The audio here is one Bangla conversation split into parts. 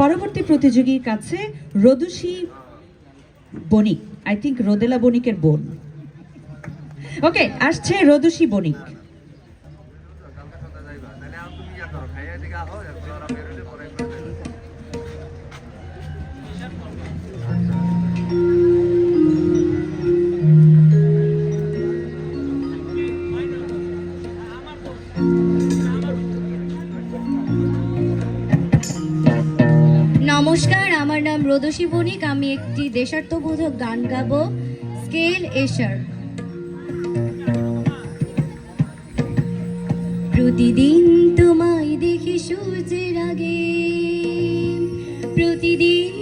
পরবর্তী প্রতিযোগীর কাছে রদুষি বণিক আই থিঙ্ক রোদেলা বণিকের বোন। ওকে আসছে রদুষি বণিক। রোদসী বণিক, আমি একটি দেশাত্মবোধক গান গাবো, স্কেল এশার প্রতিদিন তোমায় দেখি সূর্যের আগে, প্রতিদিন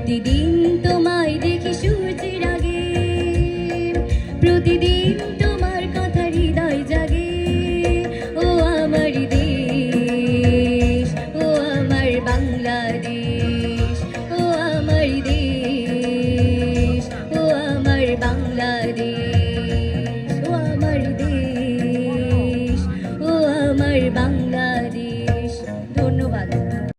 প্রতিদিন